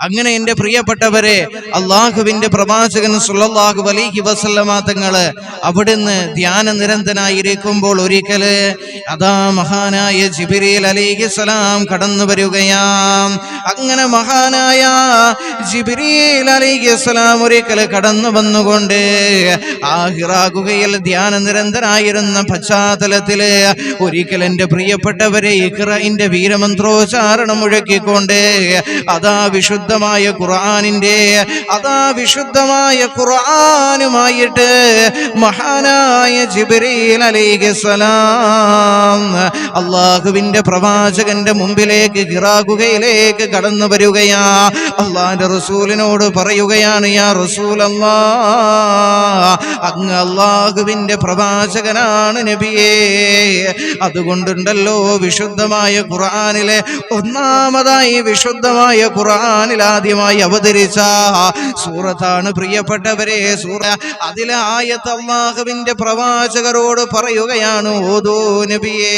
അങ്ങനെ എന്റെ പ്രിയപ്പെട്ടവരെ അള്ളാഹുവിന്റെ പ്രവാചകൻ സുല്ലാഹു അലൈഹി വസല്ലമ തങ്ങൾ അവിടുന്ന് ധ്യാന നിരന്തനായിരിക്കുമ്പോൾ ഒരിക്കൽ അതാ മഹാനായ ജിബിരിൽ അലൈഹിസ്സലാം കടന്നു വരികയാം അങ്ങനെ മഹാനായ ജിബ്രീൽ അലൈഹിസ്സലാം ഒരിക്കൽ കടന്നു വന്നുകൊണ്ട് ആഹിറാകുകയിൽ ഹിറാകുകയിൽ ധ്യാന നിരന്തരായിരുന്ന പശ്ചാത്തലത്തിൽ ഒരിക്കൽ എന്റെ പ്രിയപ്പെട്ടവരെ ഇഖ്റഇന്റെ വീരമന്ത്രോച്ചാരണം മുഴക്കിക്കൊണ്ട് അതാ വിശുദ്ധമായ ഖുർആാനിന്റെ അതാ വിശുദ്ധമായ ഖുർആാനുമായിട്ട് മഹാനായ ജിബ്രീൽ അലൈഹിസ്സലാം അള്ളാഹുവിന്റെ പ്രവാചകന്റെ മുമ്പിലേക്ക് ഹിറാകുകയിലേക്ക് കടന്നു വരികയാ. അള്ളാന്റെ റസൂലിനോട് പറയുകയാണ് യാ റസൂൽ അങ്ങ് അള്ളാഹുവിന്റെ പ്രവാചകനാണ് നബിയേ. അതുകൊണ്ടുണ്ടല്ലോ വിശുദ്ധമായ ഖുർആനിലെ ഒന്നാമതായി വിശുദ്ധമായ ഖുർആനിൽ ആദ്യമായി അവതരിച്ച സൂറത്താണ് പ്രിയപ്പെട്ടവരെ സൂറ അതിലെ ആയത്ത് അള്ളാഹുവിന്റെ പ്രവാചകരോട് പറയുകയാണ് ഓതോ നബിയേ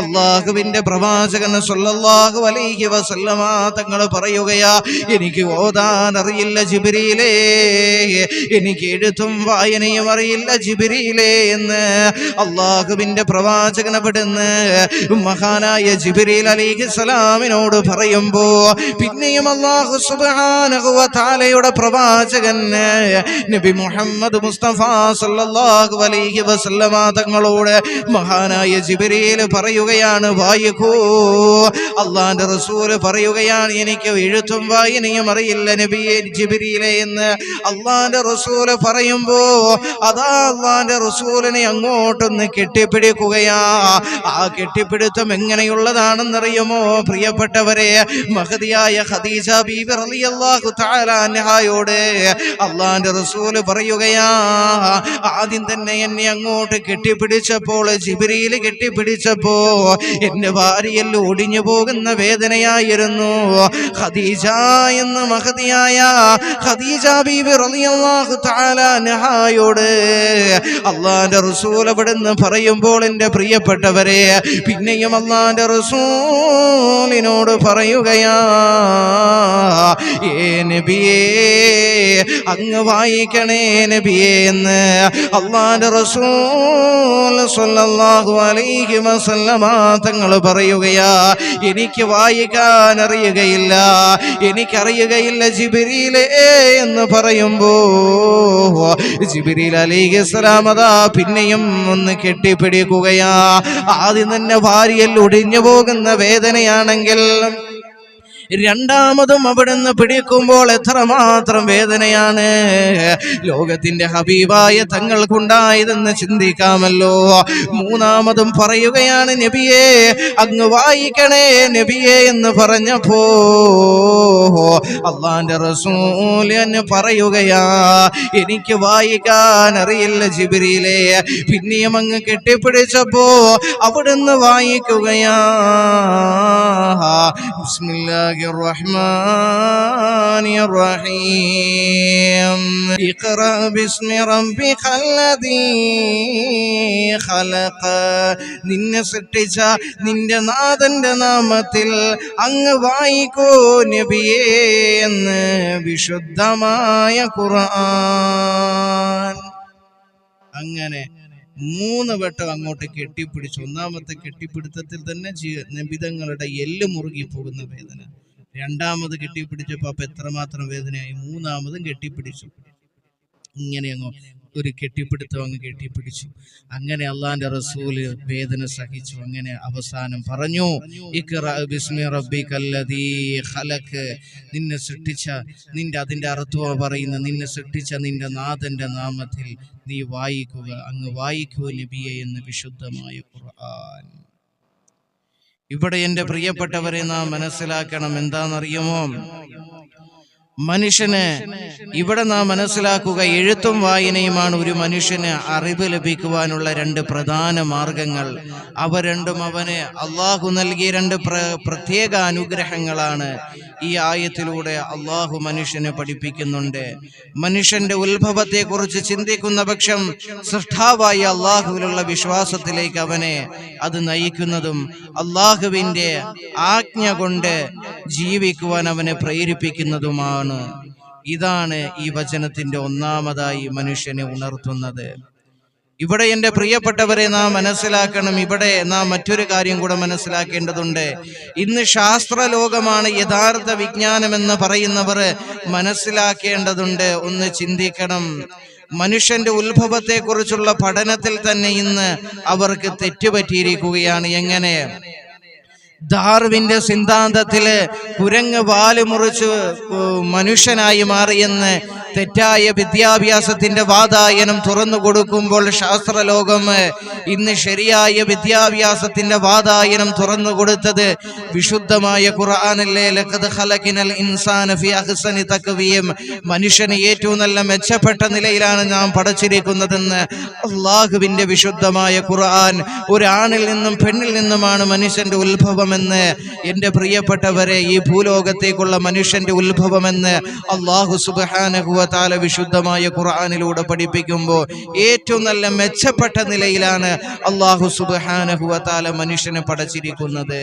അള്ളാഹുവിന്റെ പ്രവാചകൻ സല്ലല്ലാഹു അലൈഹി വസല്ലമ തങ്ങൾ പറയുകയാ എനിക്ക് ഓതാൻ അറിയില്ല ജിബിരിയിലേ എനിക്ക് എഴുത്തും വായനയും അറിയില്ല ജിബിരിയിലേ എന്ന് അള്ളാഹുവിന്റെ പ്രവാചകനെ പെടുന്ന് മഹാനായ ജിബിരിൽ അലിഹി സ്വലാമിനോട് പറയുമ്പോ പിന്നെയും അള്ളാഹു സുബാനഹുവാലയുടെ പ്രവാചകന് നബി മുഹമ്മദ് മുസ്തഫ സല്ലല്ലാഹു അലൈഹി വസല്ലമ തങ്ങളോട് മഹാനായ ജിബിരിയിൽ പറയുകയാണ് വായിക്കൂ അള്ളാന്റെ റസൂൽ പറയുകയാണ് എനിക്ക് എഴുത്തും വായനയും അറിയില്ല നബിയെ ജിബിരിയിലെ എന്ന് അള്ളാന്റെ റസൂൽ പറയുമ്പോ അതാ അള്ളാന്റെ റസൂലിനെ അങ്ങോട്ടൊന്ന് കെട്ടിപ്പിടിക്കുകയാ. ആ കെട്ടിപ്പിടുത്തം എങ്ങനെയുള്ളതാണെന്നറിയുമോ? പ്രിയപ്പെട്ടവരെ മഹതിയായ ഖദീജ ബീബി റളിയല്ലാഹു തആല അൻഹായോട് അള്ളാന്റെ റസൂൽ പറയുകയാ ആദ്യം തന്നെ എന്നെ അങ്ങോട്ട് കെട്ടിപ്പിടിച്ചപ്പോൾ ജിബിരിയിൽ കെട്ടിപ്പിടിച്ചപ്പോ എന്റെ ഭാര്യയിൽ ഒടിഞ്ഞു പോകുന്ന വേദനയായിരുന്നു. ഖദീജ എന്ന മഹതിയായ ഖദീജ ബീബി റളിയല്ലാഹു തആല നഹായോട് അള്ളാന്റെ റസൂൽ അവിടുന്ന് പറയുമ്പോൾ എന്റെ പ്രിയപ്പെട്ടവരെ പിന്നെയും അള്ളാന്റെ റസൂലിനോട് പറയുകയാ ഏ നബിയേ അങ്ങ് വായിക്കണേ നബിയേ എന്ന് അള്ളാന്റെ റസൂൽ സ്വല്ലല്ലാഹു അലൈഹി വസല്ലമ തങ്ങൾ പറയുകയാ എനിക്ക് വായിക്കാൻ അറിയുകയില്ല എനിക്കറിയുകയില്ല ജിബിരിയിലേ എന്ന് പറയുമ്പോ ജിബിരിൽ അലിഹിസ്ലാം അതാ പിന്നെയും ഒന്ന് കെട്ടിപ്പിടിക്കുകയാ. ആദ്യം തന്നെ ഭാര്യയിൽ ഒടിഞ്ഞു പോകുന്ന വേദനയാണെങ്കിൽ രണ്ടാമതും അവിടുന്ന് പിടിക്കുമ്പോൾ എത്രമാത്രം വേദനയാണ്. ലോകത്തിന്റെ ഹബീബായ തങ്ങൾക്കുണ്ടായതെന്ന് ചിന്തിക്കാമല്ലോ. മൂന്നാമതും പറയുകയാണ് നബിയെ അങ്ങ് വായിക്കണേ നബിയെ എന്ന് പറഞ്ഞപ്പോ അള്ളാന്റെ എന്ന് പറയുകയാ എനിക്ക് വായിക്കാൻ അറിയില്ല ജിബിരിയിലെ പിന്നെയും അങ്ങ് കെട്ടിപ്പിടിച്ചപ്പോ അവിടുന്ന് വായിക്കുകയാ. ബിസ്മില്ലാഹി الرحمن الرحيم اقرأ باسم ربك الذي خلق നിന്നെ സൃഷ്ടിച്ച നിന്റെ നാഥന്റെ നാമത്തിൽ അങ്ങ് വായിക്കോ നബിയേ എന്ന് വിശുദ്ധമായ ഖുർആൻ അങ്ങനെ മൂന്ന് വട്ടം അങ്ങോട്ട് കെട്ടിപ്പിടിച്ചു ഒന്നാമത്തെ കെട്ടിപ്പിടുത്തത്തിൽ തന്നെ ജീ- നിബിതങ്ങളുടെ എല്ല് മുറുകി പോകുന്ന വേദന രണ്ടാമത് കെട്ടിപ്പിടിച്ചപ്പോൾ അപ്പം എത്രമാത്രം വേദനയായി? മൂന്നാമതും കെട്ടിപ്പിടിച്ചു. ഇങ്ങനെ അങ്ങ് ഒരു കെട്ടിപ്പിടുത്തം അങ്ങ് കെട്ടിപ്പിടിച്ചു. അങ്ങനെ അള്ളാന്റെ റസൂൽ വേദന സഹിച്ചു. അങ്ങനെ അവസാനം പറഞ്ഞു നിന്നെ സൃഷ്ടിച്ച നിന്റെ അതിന്റെ അർത്ഥം പറയുന്ന നിന്നെ സൃഷ്ടിച്ച നിന്റെ നാഥന്റെ നാമത്തിൽ നീ വായിക്കുക. അങ്ങ് വായിക്കുക നബിയെ എന്ന് വിശുദ്ധമായ ഖുർആൻ. ഇവിടെ എന്റെ പ്രിയപ്പെട്ടവരെ നാം മനസ്സിലാക്കണം എന്താണെന്നറിയുമോ? മനുഷ്യന് ഇവിടെ നാം മനസ്സിലാക്കുക എഴുത്തും വായനയുമാണ് ഒരു മനുഷ്യന് അറിവ് ലഭിക്കുവാനുള്ള രണ്ട് പ്രധാന മാർഗങ്ങൾ. അവ രണ്ടും അവന് അള്ളാഹു നൽകിയ രണ്ട് പ്ര പ്രത്യേക അനുഗ്രഹങ്ങളാണ്. ഈ ആയത്തിലൂടെ അള്ളാഹു മനുഷ്യനെ പഠിപ്പിക്കുന്നുണ്ട്. മനുഷ്യന്റെ ഉത്ഭവത്തെ കുറിച്ച് ചിന്തിക്കുന്ന പക്ഷം സൃഷ്ടാവായ അള്ളാഹുവിലുള്ള വിശ്വാസത്തിലേക്ക് അവനെ അത് നയിക്കുന്നതും അള്ളാഹുവിന്റെ ആജ്ഞ കൊണ്ട് ജീവിക്കുവാൻ അവനെ പ്രേരിപ്പിക്കുന്നതുമാണ്. ഇതാണ്. ഈ വചനത്തിന്റെ ഒന്നാമതായി മനുഷ്യനെ ഉണർത്തുന്നത്. ഇവിടെ എന്റെ പ്രിയപ്പെട്ടവരെ നാം മനസ്സിലാക്കണം. ഇവിടെ നാം മറ്റൊരു കാര്യം കൂടെ മനസ്സിലാക്കേണ്ടതുണ്ട്. ഇന്ന് ശാസ്ത്രലോകമാണ് യഥാർത്ഥ വിജ്ഞാനമെന്ന് പറയുന്നവർ മനസ്സിലാക്കേണ്ടതുണ്ട്. ഒന്ന് ചിന്തിക്കണം. മനുഷ്യന്റെ ഉത്ഭവത്തെക്കുറിച്ചുള്ള പഠനത്തിൽ തന്നെ ഇന്ന് അവർക്ക് തെറ്റുപറ്റിയിരിക്കുകയാണ്. എങ്ങനെ? ഡാർവിന്റെ സിദ്ധാന്തത്തിൽ കുരങ്ങ് വാൽ മുറിച്ച് മനുഷ്യനായി മാറിയെന്ന് തെറ്റായ വിദ്യാഭ്യാസത്തിന്റെ വാതായനം തുറന്നു കൊടുക്കുമ്പോൾ ശാസ്ത്രലോകം ഇന്ന് ശരിയായ വിദ്യാഭ്യാസത്തിന്റെ വാതായനം തുറന്നു കൊടുത്തത് വിശുദ്ധമായ ഖുർആാനല്ലേ? അഹ്സനി മനുഷ്യനെ ഏറ്റവും നല്ല മെച്ചപ്പെട്ട നിലയിലാണ് നാം പഠിച്ചിരിക്കുന്നതെന്ന് അള്ളാഹുവിന്റെ വിശുദ്ധമായ ഖുർആൻ. ഒരാണിൽ നിന്നും പെണ്ണിൽ നിന്നുമാണ് മനുഷ്യന്റെ ഉത്ഭവമെന്ന് എന്റെ പ്രിയപ്പെട്ടവരെ ഈ ഭൂലോകത്തേക്കുള്ള മനുഷ്യന്റെ ഉത്ഭവമെന്ന് അള്ളാഹു സുബാനഹുവാല വിശുദ്ധമായ ഖുർആാനിലൂടെ പഠിപ്പിക്കുമ്പോൾ ഏറ്റവും നല്ല മെച്ചപ്പെട്ട നിലയിലാണ് അള്ളാഹു സുബാനഹുവ താല മനുഷ്യനെ പടച്ചിരിക്കുന്നത്.